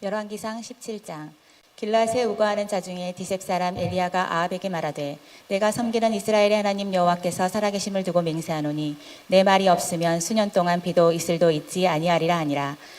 열왕기상 17장. 길라세 우거하는 자 중에 디셉 사람 엘리야가 아합에게 말하되 내가 섬기는 이스라엘의 하나님 여호와께서 살아계심을 두고 맹세하노니 내 말이 없으면 수년 동안 비도 이슬도 있지 아니하리라 하니라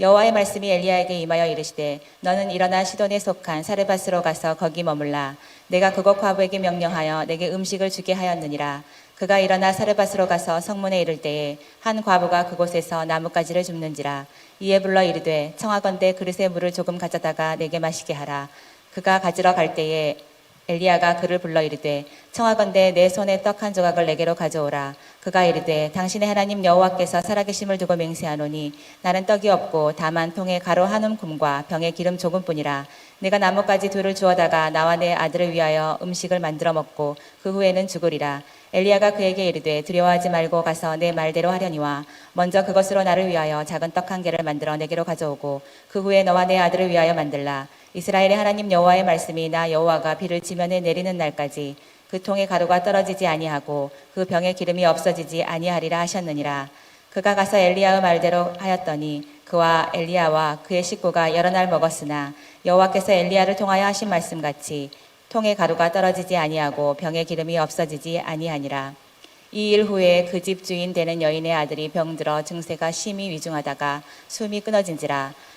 여호와의 말씀이 엘리야에게 임하여 이르시되 너는 일어나 시돈에 속한 사르밧으로 가서 거기 머물라. 내가 그곳 과부에게 명령하여 내게 음식을 주게 하였느니라. 그가 일어나 사르밧으로 가서 성문에 이를 때에 한 과부가 그곳에서 나뭇가지를 줍는지라. 이에 불러 이르되 청하건대 그릇에 물을 조금 가져다가 내게 마시게 하라. 그가 가지러 갈 때에 엘리야가 그를 불러 이르되 청하건대 내 손에 떡 한 조각을 내게로 가져오라. 그가 이르되 당신의 하나님 여호와께서 살아계심을 두고 맹세하노니 나는 떡이 없고 다만 통에 가루 한 움큼과 병에 기름 조금뿐이라. 내가 나뭇가지 둘을 주어다가 나와 내 아들을 위하여 음식을 만들어 먹고 그 후에는 죽으리라. 엘리야가 그에게 이르되 두려워하지 말고 가서 내 말대로 하려니와 먼저 그것으로 나를 위하여 작은 떡 한 개를 만들어 내게로 가져오고 그 후에 너와 내 아들을 위하여 만들라 이스라엘의 하나님 여호와의 말씀이 나 여호와가 비를 지면에 내리는 날까지 그 통에 가루가 떨어지지 아니하고 그 병에 기름이 없어지지 아니하리라 하셨느니라. 그가 가서 엘리야의 말대로 하였더니 그와 엘리야와 그의 식구가 여러 날 먹었으나 여호와께서 엘리야를 통하여 하신 말씀 같이 통에 가루가 떨어지지 아니하고 병에 기름이 없어지지 아니하니라. 이 일 후에 그 집 주인 되는 여인의 아들이 병들어 증세가 심히 위중하다가 숨이 끊어진지라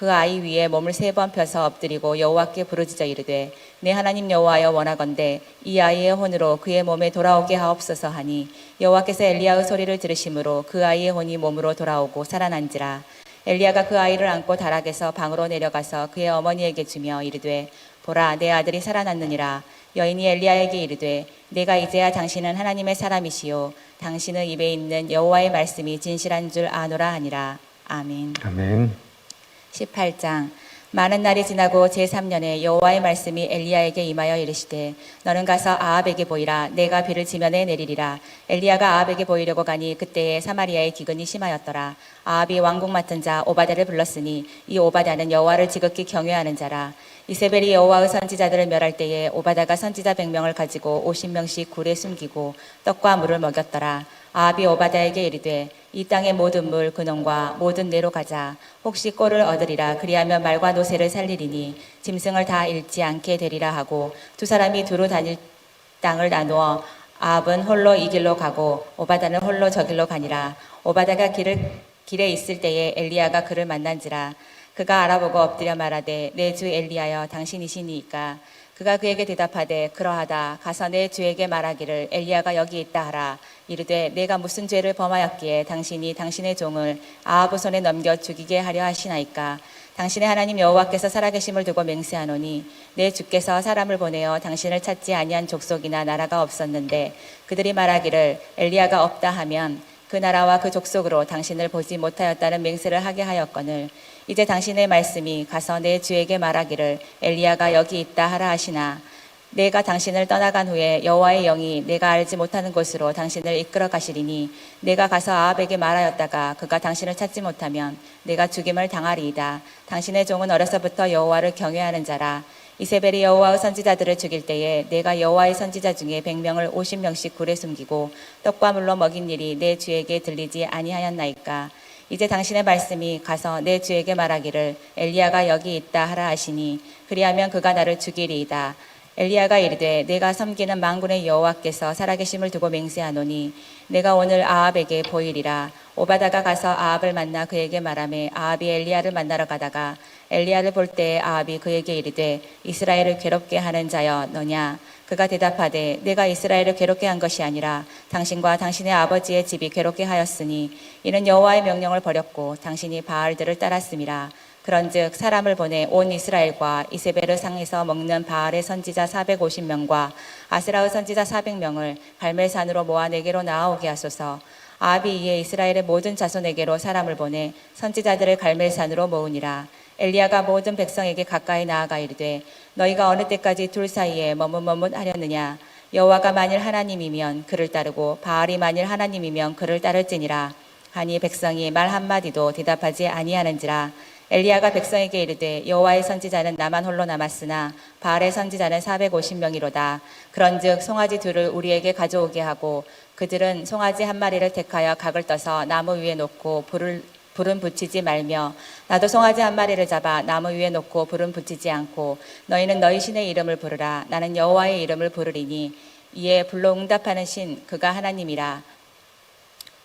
그 아이 위에 몸을 세 번 펴서 엎드리고 여호와께 부르짖어 이르되 내 하나님 여호와여 원하건대 이 아이의 혼으로 그의 몸에 돌아오게 하옵소서 하니 여호와께서 엘리야의 소리를 들으심으로 그 아이의 혼이 몸으로 돌아오고 살아난지라 엘리야가 그 아이를 안고 다락에서 방으로 내려가서 그의 어머니에게 주며 이르되 보라 내 아들이 살아났느니라 여인이 엘리야에게 이르되 내가 이제야 당신은 하나님의 사람이시요 당신의 입에 있는 여호와의 말씀이 진실한 줄 아노라 하니라 아멘. 아멘. 18장. 많은 날이 지나고 제3년에 여호와의 말씀이 엘리야에게 임하여 이르시되 너는 가서 아합에게 보이라. 내가 비를 지면에 내리리라. 엘리야가 아합에게 보이려고 가니 그때에 사마리아의 기근이 심하였더라. 아합이 왕궁 맡은 자 오바댜를 불렀으니 이 오바댜는 여호와를 지극히 경외하는 자라. 이세벨이 여호와의 선지자들을 멸할 때에 오바댜가 선지자 100명을 가지고 50명씩 굴에 숨기고 떡과 물을 먹였더라. 아합이 오바댜에게 이르되 이 땅의 모든 물 근원과 모든 내로 가자. 혹시 꼴을 얻으리라. 그리하면 말과 노새를 살리리니 짐승을 다 잃지 않게 되리라 하고 두 사람이 두루 다닐 땅을 나누어 아합은 홀로 이 길로 가고 오바다는 홀로 저 길로 가니라. 오바다가 길을 길에 있을 때에 엘리야가 그를 만난지라. 그가 알아보고 엎드려 말하되 내 주 엘리야여 당신이시니이까 그가 그에게 대답하되 그러하다. 가서 내 주에게 말하기를 엘리야가 여기 있다 하라. 이르되 내가 무슨 죄를 범하였기에 당신이 당신의 종을 아하부 손에 넘겨 죽이게 하려 하시나이까? 당신의 하나님 여호와께서 살아계심을 두고 맹세하노니 내 주께서 사람을 보내어 당신을 찾지 아니한 족속이나 나라가 없었는데 그들이 말하기를 엘리야가 없다 하면 그 나라와 그 족속으로 당신을 보지 못하였다는 맹세를 하게 하였거늘 이제 당신의 말씀이 가서 내 주에게 말하기를 엘리야가 여기 있다 하라 하시나. 내가 당신을 떠나간 후에 여호와의 영이 내가 알지 못하는 곳으로 당신을 이끌어 가시리니 내가 가서 아합에게 말하였다가 그가 당신을 찾지 못하면 내가 죽임을 당하리이다. 당신의 종은 어려서부터 여호와를 경외하는 자라 이세벨이 여호와의 선지자들을 죽일 때에 내가 여호와의 선지자 중에 100명을 50명씩 굴에 숨기고 떡과 물로 먹인 일이 내 주에게 들리지 아니하였나이까? 이제 당신의 말씀이 가서 내 주에게 말하기를 엘리야가 여기 있다 하라 하시니 그리하면 그가 나를 죽이리이다. 엘리야가 이르되 내가 섬기는 만군의 여호와께서 살아계심을 두고 맹세하노니 내가 오늘 아합에게 보이리라. 오바다가 가서 아합을 만나 그에게 말하매 아합이 엘리야를 만나러 가다가 엘리야를 볼 때에 아합이 그에게 이르되 이스라엘을 괴롭게 하는 자여 너냐? 그가 대답하되 내가 이스라엘을 괴롭게 한 것이 아니라 당신과 당신의 아버지의 집이 괴롭게 하였으니 이는 여호와의 명령을 버렸고 당신이 바알들을 따랐음이라. 그런즉 사람을 보내 온 이스라엘과 이세벨을 상에서 먹는 바알의 선지자 450명과 아스라의 선지자 400명을 갈멜산으로 모아 내게로 나아오게 하소서. 아합이 이에 이스라엘의 모든 자손에게로 사람을 보내 선지자들을 갈멜산으로 모으니라 엘리야가 모든 백성에게 가까이 나아가 이르되 너희가 어느 때까지 둘 사이에 머뭇머뭇하려느냐? 여호와가 만일 하나님이면 그를 따르고 바알이 만일 하나님이면 그를 따를지니라. 하니 백성이 말 한마디도 대답하지 아니하는지라. 엘리야가 백성에게 이르되 여호와의 선지자는 나만 홀로 남았으나 바알의 선지자는 450명이로다. 그런즉 송아지 둘을 우리에게 가져오게 하고 그들은 송아지 한 마리를 택하여 각을 떠서 나무 위에 놓고 불을 불은 붙이지 말며 나도 송아지 한 마리를 잡아 나무 위에 놓고 불은 붙이지 않고 너희는 너희 신의 이름을 부르라. 나는 여호와의 이름을 부르리니 이에 불로 응답하는 신 그가 하나님이라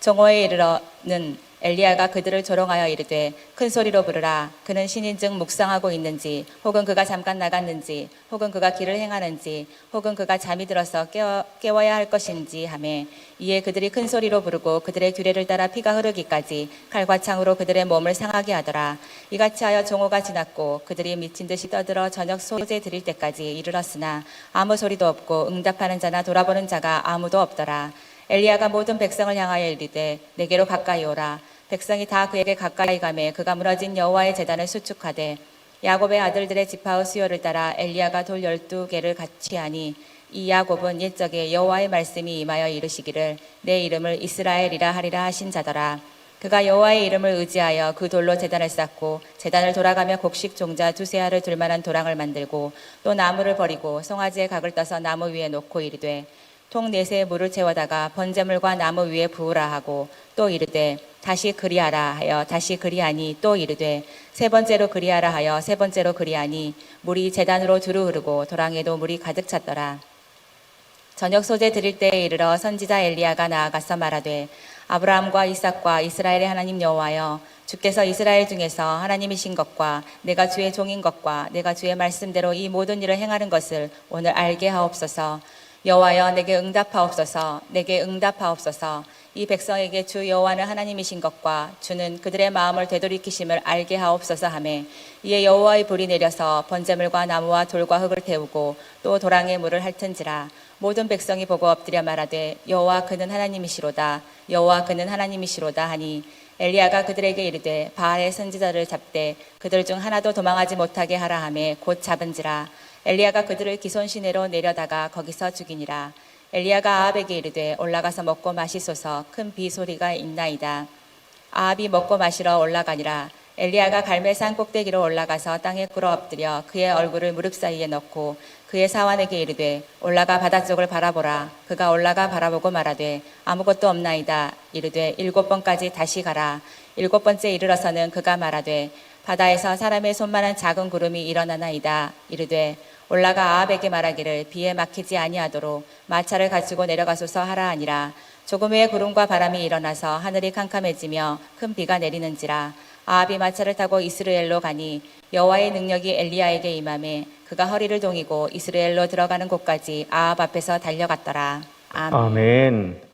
정오에 이르러는 엘리야가 그들을 조롱하여 이르되 큰 소리로 부르라. 그는 신인즉 묵상하고 있는지 혹은 그가 잠깐 나갔는지 혹은 그가 길을 행하는지 혹은 그가 잠이 들어서 깨워, 깨워야 할 것인지 하매 이에 그들이 큰 소리로 부르고 그들의 규례를 따라 피가 흐르기까지 칼과 창으로 그들의 몸을 상하게 하더라. 이같이 하여 종호가 지났고 그들이 미친 듯이 떠들어 저녁 소재 드릴 때까지 이르렀으나 아무 소리도 없고 응답하는 자나 돌아보는 자가 아무도 없더라 엘리야가 모든 백성을 향하여 이르되 내게로 가까이 오라. 백성이 다 그에게 가까이 가매 그가 무너진 여호와의 제단을 수축하되 야곱의 아들들의 지파의 수요를 따라 엘리야가 돌 열두 개를 같이 하니 이 야곱은 옛적에 여호와의 말씀이 임하여 이르시기를 내 이름을 이스라엘이라 하리라 하신 자더라. 그가 여호와의 이름을 의지하여 그 돌로 제단을 쌓고 제단을 돌아가며 곡식 종자 두세 알을 둘 만한 도랑을 만들고 또 나무를 버리고 송아지의 각을 떠서 나무 위에 놓고 이르되 통 네세에 물을 채워다가 번제물과 나무 위에 부으라 하고 또 이르되 다시 그리하라 하여 다시 그리하니 또 이르되 세 번째로 그리하라 하여 세 번째로 그리하니 물이 재단으로 두루 흐르고 도랑에도 물이 가득 찼더라. 저녁 소재 드릴 때에 이르러 선지자 엘리야가 나아가서 말하되 아브라함과 이삭과 이스라엘의 하나님 여호와여 주께서 이스라엘 중에서 하나님이신 것과 내가 주의 종인 것과 내가 주의 말씀대로 이 모든 일을 행하는 것을 오늘 알게 하옵소서 여호와여 내게 응답하옵소서. 내게 응답하옵소서. 이 백성에게 주 여호와는 하나님이신 것과 주는 그들의 마음을 되돌이키심을 알게 하옵소서 하매 이에 여호와의 불이 내려서 번제물과 나무와 돌과 흙을 태우고 또 도랑에 물을 핥은지라 모든 백성이 보고 엎드려 말하되 여호와 그는 하나님이시로다. 여호와 그는 하나님이시로다 하니 엘리야가 그들에게 이르되 바알의 선지자를 잡되 그들 중 하나도 도망하지 못하게 하라 하매 곧 잡은지라 엘리야가 그들을 기손 시내로 내려다가 거기서 죽이니라. 엘리야가 아합에게 이르되 올라가서 먹고 마시소서. 큰 비 소리가 있나이다. 아합이 먹고 마시러 올라가니라. 엘리야가 갈멜산 꼭대기로 올라가서 땅에 꿇어 엎드려 그의 얼굴을 무릎 사이에 넣고 그의 사환에게 이르되 올라가 바다 쪽을 바라보라. 그가 올라가 바라보고 말하되 아무것도 없나이다. 이르되 일곱 번까지 다시 가라. 일곱 번째 이르러서는 그가 말하되 바다에서 사람의 손만한 작은 구름이 일어나나이다. 이르되 올라가 아합에게 말하기를 비에 막히지 아니하도록 마차를 가지고 내려가소서 하라 하니라 조금 후에 구름과 바람이 일어나서 하늘이 캄캄해지며 큰 비가 내리는지라 아합이 마차를 타고 이스라엘로 가니 여호와의 능력이 엘리야에게 임함에 그가 허리를 동이고 이스라엘로 들어가는 곳까지 아합 앞에서 달려갔더라 아멘. 아멘.